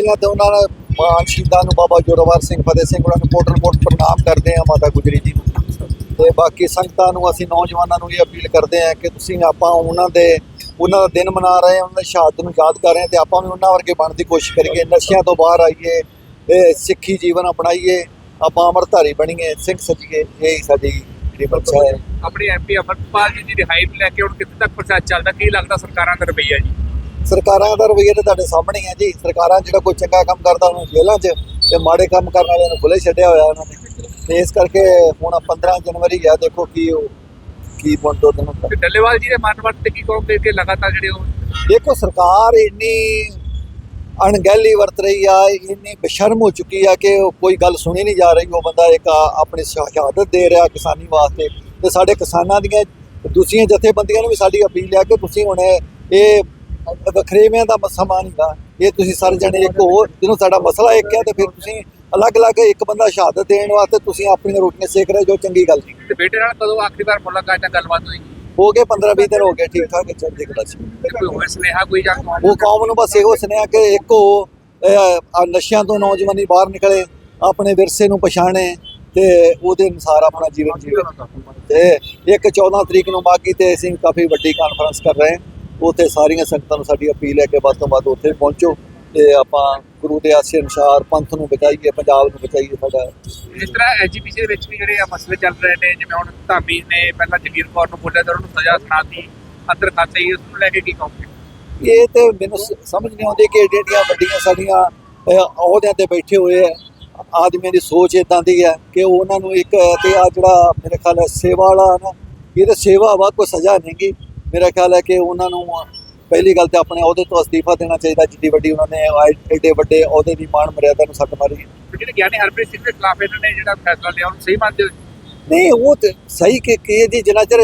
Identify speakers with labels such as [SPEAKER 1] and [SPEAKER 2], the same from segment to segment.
[SPEAKER 1] ਪਹਿਲਾਂ ਤੇ ਉਹਨਾਂ ਮਹਾਨ ਸ਼ਹੀਦਾਂ ਨੂੰ ਬਾਬਾ ਜੋਰਾਵਰ ਸਿੰਘ, ਫਤਿਹ ਸਿੰਘ ਉਹਨਾਂ ਨੂੰ ਕੋਟ ਕੋਟ ਪ੍ਰਣਾਮ ਕਰਦੇ ਆ ਮਾਤਾ ਗੁਜਰੀ ਜੀ ਨੂੰ। ਤੇ ਬਾਕੀ ਸੰਗਤਾਂ ਨੂੰ ਅਸੀਂ ਨੌਜਵਾਨਾਂ ਨੂੰ ਇਹ ਅਪੀਲ ਕਰਦੇ ਆ ਕਿ ਤੁਸੀਂ ਆਪਾਂ ਉਹਨਾਂ ਦੇ, ਉਹਨਾਂ ਦਾ ਦਿਨ ਮਨਾ ਰਹੇ ਹਾਂ, ਉਹਨਾਂ ਦੀ ਸ਼ਹਾਦਤ ਨੂੰ ਯਾਦ ਕਰ ਰਹੇ ਹਾਂ ਤੇ ਆਪਾਂ ਵੀ ਉਹਨਾਂ ਵਰਗੇ ਬਣਨ ਦੀ ਕੋਸ਼ਿਸ਼ ਕਰੀਏ। ਨਸ਼ਿਆਂ ਤੋਂ ਬਾਹਰ ਆਈਏ, ਤੇ ਸਿੱਖੀ ਜੀਵਨ ਅਪਣਾਈਏ, ਆਪਾਂ ਅਮਰਧਾਰੀ ਬਣੀਏ, ਸਿੰਘ ਸਜੀਏ, ਇਹ ਸਾਡੀ ਜਿਹੜੀ ਬੱਚਾ ਹੈ।
[SPEAKER 2] ਆਪਣੇ ਐਮਪੀ ਅਮਰਪਾਲ ਜੀ ਦੀ ਰਿਹਾਈ ਨੂੰ ਲੈ ਕੇ ਹੁਣ ਕਿੱਥੇ ਤੱਕ ਪ੍ਰਚਾਰ ਚੱਲਦਾ, ਕੀ ਲੱਗਦਾ ਸਰਕਾਰਾਂ ਦਾ ਰਵੱਈਆ ਜੀ?
[SPEAKER 1] ਸਰਕਾਰਾਂ ਦਾ ਰਵੱਈਆ ਤਾਂ ਤੁਹਾਡੇ ਸਾਹਮਣੇ ਹੀ ਹੈ ਜੀ। ਸਰਕਾਰਾਂ ਜਿਹੜਾ ਕੋਈ ਚੰਗਾ ਕੰਮ ਕਰਦਾ ਉਹਨੂੰ ਜੇਲ੍ਹਾਂ 'ਚ ਤੇ ਮਾੜੇ ਕੰਮ ਕਰਨ ਵਾਲਿਆਂ ਨੂੰ ਖੁੱਲੇ ਛੱਡਿਆ ਹੋਇਆ ਉਹਨਾਂ ਨੇ। ਤੇ ਇਸ ਕਰਕੇ ਹੁਣ 15 ਜਨਵਰੀ ਆ ਦੇਖੋ ਕੀ ਉਹ ਕੀ ਬਣ ਦੋ ਦਿਨ
[SPEAKER 2] ਤੇ ਡੱਲੇਵਾਲ ਜੀ ਦੇ ਮਨ ਵਰਤ ਤੇ ਕੀ ਕਹੋਗੇ ਕਿ ਲਗਾਤਾਰ ਜਿਹੜੇ ਉਹ
[SPEAKER 1] ਦੇਖੋ ਸਰਕਾਰ ਇੰਨੀ ਅਣਗਹਿਲੀ ਵਰਤ ਰਹੀ ਆ ਇੰਨੀ ਬੇਸ਼ਰਮ ਹੋ ਚੁੱਕੀ ਆ ਕਿ ਕੋਈ ਗੱਲ ਸੁਣੀ ਨਹੀਂ ਜਾ ਰਹੀ। ਉਹ ਬੰਦਾ ਇੱਕ ਆਪਣੀ ਸ਼ਹਾਦਤ ਦੇ ਰਿਹਾ ਕਿਸਾਨੀ ਵਾਸਤੇ। ਤੇ ਸਾਡੇ ਕਿਸਾਨਾਂ ਦੀਆਂ ਦੂਸਰੀਆਂ ਜਥੇਬੰਦੀਆਂ ਨੂੰ ਵੀ ਸਾਡੀ ਅਪੀਲ ਆ ਕਿ ਤੁਸੀਂ ਹੁਣ ਇਹ ਵਖਰੇਵਿਆਂ ਦਾ ਸਮਾਂ ਨਹੀਂਗਾ ਇਹ ਤੁਸੀਂ ਸਾਰੇ ਜਣੇ ਇੱਕ ਹੋ ਜਦੋਂ ਸਾਡਾ ਮਸਲਾ ਇੱਕ ਹੈ ਤੇ ਫਿਰ ਤੁਸੀਂ ਅਲੱਗ-ਅਲੱਗ ਇੱਕ ਬੰਦਾ ਸ਼ਹਾਦਤ ਦੇਣ ਵਾਸਤੇ ਤੁਸੀਂ ਆਪਣੀਆਂ ਰੋਟੀਆਂ ਸੇਕ ਰਹੇ ਜੋ ਚੰਗੀ ਗੱਲ ਨਹੀਂ।
[SPEAKER 2] ਤੇ ਬੇਟੇ ਨਾਲ ਕਦੋਂ ਆਖਰੀ ਵਾਰ ਮੁਲਾਕਾਤ ਜਾਂ ਗੱਲਬਾਤ ਹੋਈ?
[SPEAKER 1] ਹੋ ਗਏ 15-20 ਦਿਨ ਹੋ ਗਏ ਠੀਕ ਠਾਕ ਚੰਗੀ ਗੱਲ ਸੀ।
[SPEAKER 2] ਕੋਈ ਹੋਰ ਸੁਨੇਹਾ ਕੋਈ ਜਾਂ
[SPEAKER 1] ਉਹ ਕੌਮ ਨੂੰ ਬਸ ਇਹੋ ਸੁਨੇਹਾ ਕਿ ਇੱਕ ਆਹ ਨਸ਼ਿਆਂ ਤੋਂ ਨੌਜਵਾਨੀ ਬਾਹਰ ਨਿਕਲੇ ਆਪਣੇ ਵਿਰਸੇ ਨੂੰ ਪਛਾਣੇ ਤੇ ਉਹਦੇ ਅਨੁਸਾਰ ਆਪਣਾ ਜੀਵਨ ਜੀਵੇ। ਤੇ ਇੱਕ 14 ਤਰੀਕ ਨੂੰ ਮਾਗੀ ਤੇ ਅਸੀਂ ਕਾਫੀ ਵੱਡੀ ਕਾਨਫਰੰਸ ਕਰ ਰਹੇ ਹਾਂ। ਉੱਥੇ ਸਾਰੀਆਂ ਸੰਗਤਾਂ ਨੂੰ ਸਾਡੀ ਅਪੀਲ ਹੈ ਕਿ ਵੱਧ ਤੋਂ ਵੱਧ ਉੱਥੇ ਪਹੁੰਚੋ ਤੇ ਆਪਾਂ ਗੁਰੂ ਦੇ ਆਸੇ ਅਨੁਸਾਰ ਪੰਥ ਨੂੰ ਬਚਾਈਏ ਪੰਜਾਬ ਨੂੰ ਬਚਾਈਏ ਸਾਡਾ।
[SPEAKER 2] ਜਿਸ ਤਰ੍ਹਾਂ ਐਜੀਪੀਸੀ ਦੇ ਵਿੱਚ ਵੀ ਜਿਹੜੇ ਆ ਮਸਲੇ ਚੱਲ ਰਹੇ ਨੇ ਜਿਵੇਂ ਹੁਣ ਧਾਮੀ ਨੇ ਪਹਿਲਾਂ ਜਗੀਰ ਕੌਰ ਨੂੰ ਬੋਲਿਆ ਤੇ ਉਹਨੂੰ ਸਜ਼ਾ ਸੁਣਾਤੀ ਅੰਦਰ ਖਾਤੇ ਹੀ ਉਸ ਨੂੰ ਲੈ ਕੇ ਕੀ ਕਹੋਗੇ?
[SPEAKER 1] ਇਹ ਤੇ ਮੈਨੂੰ ਸਮਝ ਨਹੀਂ ਆਉਂਦੀ ਕਿ ਏਡੀਆਂ ਵੱਡੀਆਂ ਸਾਡੀਆਂ ਅਹ, ਅਹੁਦਿਆਂ ਤੇ ਬੈਠੇ ਹੋਏ ਆ ਆਦਮੀਆਂ ਦੀ ਸੋਚ ਇਦਾਂ ਦੀ ਹੈ ਕਿ ਉਹਨਾਂ ਨੂੰ ਇੱਕ ਤੇ ਆ ਜਿਹੜਾ ਮੇਰੇ ਖਿਆਲ ਸੇਵਾ ਵਾਲਾ ਨਾ ਇਹ ਤਾਂ ਸੇਵਾ ਵਾ ਕੋਈ ਸਜ਼ਾ ਨਹੀਂਗੀ ਮੇਰਾ ਖਿਆਲ ਹੈ ਕਿ ਉਹਨਾਂ ਨੂੰ ਪਹਿਲੀ ਗੱਲ ਤੇ ਆਪਣੇ ਅਹੁਦੇ ਤੋਂ ਅਸਤੀਫਾ ਦੇਣਾ ਚਾਹੀਦਾ ਜਿੱਡੀ ਵੱਡੀ ਉਹਨਾਂ ਨੇ ਐਡੇ ਵੱਡੇ ਅਹੁਦੇ ਦੀ ਮਾਣ ਮਰਿਆਦਾ ਨੂੰ ਸੱਟ ਮਾਰੀ।
[SPEAKER 2] ਤੇ ਜਿਹੜੇ ਗਿਆਨੀ ਹਰਪ੍ਰੀਤ ਸਿੰਘ ਦੇ ਖਿਲਾਫ ਇਹਨਾਂ ਨੇ ਜਿਹੜਾ ਫੈਸਲਾ ਲਿਆ ਉਹਨੂੰ ਸਹੀ ਮੰਨਦੇ
[SPEAKER 1] ਨਹੀਂ ਉਹ ਤੇ ਸਹੀ ਕਿ ਕਿ ਜੀ ਜਿੰਨਾ ਚਿਰ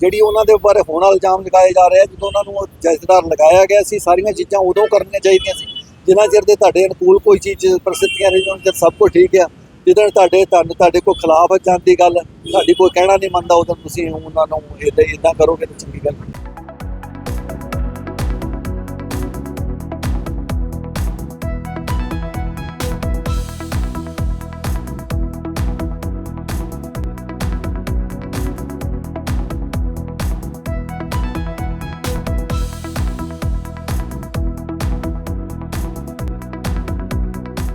[SPEAKER 1] ਜਿਹੜੀ ਉਹਨਾਂ ਦੇ ਉੱਪਰ ਹੁਣ ਇਲਜ਼ਾਮ ਲਗਾਏ ਜਾ ਰਹੇ ਜਦੋਂ ਉਹਨਾਂ ਨੂੰ ਉਹ ਜਥੇਦਾਰ ਲਗਾਇਆ ਗਿਆ ਸੀ ਸਾਰੀਆਂ ਚੀਜ਼ਾਂ ਉਦੋਂ ਕਰਨੀਆਂ ਚਾਹੀਦੀਆਂ ਸੀ। ਜਿੰਨਾ ਚਿਰ ਦੇ ਤੁਹਾਡੇ ਅਨੁਕੂਲ ਕੋਈ ਚੀਜ਼ ਪ੍ਰਸਿੱਧੀਆਂ ਰਹੀ ਉਹਨਾਂ ਸਭ ਕੁਝ ਠੀਕ ਆ। ਜਿੱਦਣ ਤੁਹਾਡੇ ਤੁਹਾਨੂੰ ਤੁਹਾਡੇ ਕੋਲ ਖਿਲਾਫ ਜਾਂਦੀ ਗੱਲ, ਤੁਹਾਡੀ ਕੋਈ ਕਹਿਣਾ ਨਹੀਂ ਮੰਨਦਾ, ਉਦੋਂ ਤੁਸੀਂ ਉਹਨਾਂ ਨੂੰ ਇਦਾਂ ਇਦਾਂ ਕਰੋਗੇ ਤਾਂ ਚੰਗੀ ਗੱਲ